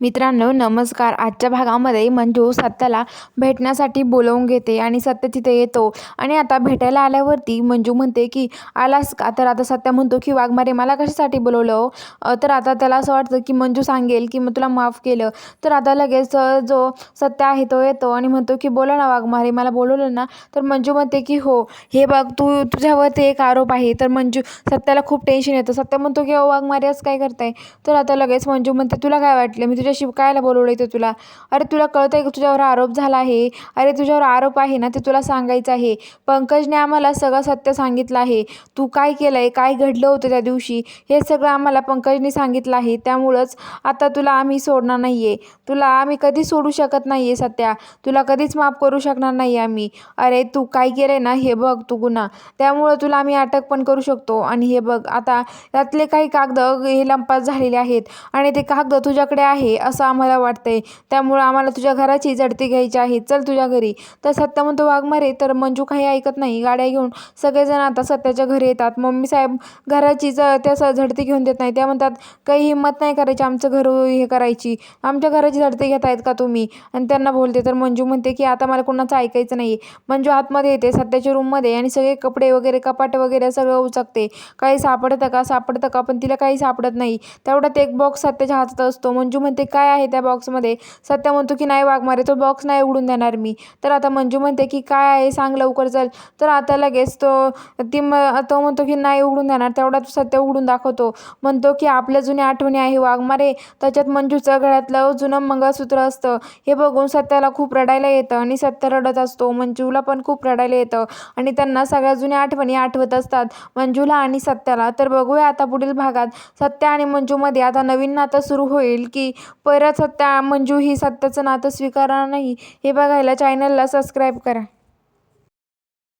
मित्रांनो नमस्कार. आजच्या भागामध्ये मंजू सत्याला भेटण्यासाठी बोलवून घेते आणि सत्य तिथे येतो आणि आता भेटायला आल्यावरती मंजू म्हणते की आलास का? तर आता सत्या म्हणतो की वाघमारे मला कशासाठी बोलवलं? तर आता त्याला असं वाटतं की मंजू सांगेल की मग तुला माफ केलं. तर आता लगेच जो सत्य आहे तो येतो आणि म्हणतो की बोला ना वाघमारे मला बोलवलं ना? तर मंजू म्हणते की हो. हे बघ तू तुझ्यावरती एक आरोप आहे. तर मंजू सत्याला खूप टेन्शन येतं. सत्य म्हणतो की अहो वाघमारे असं काय करताय? तर आता लगेच मंजू म्हणते तुला काय वाटलं? मी तुझ्या तुझ्याशी कायला बोलवलं इथं तुला? अरे तुला कळतं आहे की तुझ्यावर आरोप झाला आहे. अरे तुझ्यावर आरोप आहे ना ते तुला सांगायचं आहे. पंकजने आम्हाला सगळं सत्य सांगितलं आहे. तू काय केलं आहे काय घडलं होतं त्या दिवशी? हे सगळं आम्हाला पंकजने सांगितलं आहे. त्यामुळंच आता तुला आम्ही सोडणार नाही आहे तुला आम्ही कधीच सोडू शकत नाही आहे सत्या. तुला कधीच माफ करू शकणार नाही आम्ही. अरे तू काय केलं आहे ना हे बघ तू गुन्हा. त्यामुळं तुला आम्ही अटक पण करू शकतो. आणि हे बघ आता त्यातले काही कागद हे लंपास झालेले आहेत. आणि ते कागद तुझ्याकडे आहे. असं आम्हाला वाटतंय. त्यामुळं आम्हाला तुझ्या घराची झडती घ्यायची आहे. चल तुझ्या घरी. तर सत्या म्हणतो वाघ मारे तर मंजू काही ऐकत नाही. गाड्या घेऊन सगळेजण आता सत्याच्या घरी येतात. मम्मी साहेब घराची ज त्या झडती घेऊन देत नाही. त्या म्हणतात काही हिंमत नाही करायची आमचं घर हे करायची. आमच्या घराची झडती घेत आहेत का तुम्ही? आणि त्यांना बोलते. तर मंजू म्हणते की आता मला कोणाचं ऐकायचं नाही मंजू आतमध्ये येते सत्याच्या रूममध्ये आणि सगळे कपडे वगैरे कपाट वगैरे सगळं उचकते. काही सापडतं का? सापडतं का? पण तिला काही सापडत नाही. तेवढ्यात एक बॉक्स सत्याच्या हातात असतो. मंजू म्हणते काय आहे त्या बॉक्समध्ये सत्य म्हणतो की नाही वाघमारे तो बॉक्स नाही उघडून देणार मी. तर आता मंजू म्हणते की काय आहे? सांग लवकर चल. तर आता लगेच तो ती म तो म्हणतो की नाही उघडून देणार. तेवढ्यात सत्य उघडून दाखवतो. म्हणतो की आपल्या जुन्या आठवणी आहे वाघमारे. त्याच्यात मंजूचं घरातलं जुनं मंगळसूत्र असतं. हे बघून सत्याला खूप रडायला येतं आणि सत्य रडत असतो. मंजूला पण खूप रडायला येतं आणि त्यांना सगळ्या जुन्या आठवणी आठवत असतात. मंजूला आणि सत्याला. तर बघूया आता पुढील भागात सत्य आणि मंजूमध्ये आता नवीन नातं सुरू होईल की परत सत्ता मंजू ही सत्याचं नातं स्वीकारणार नाही हे बघायला चॅनलला सबस्क्राईब करा.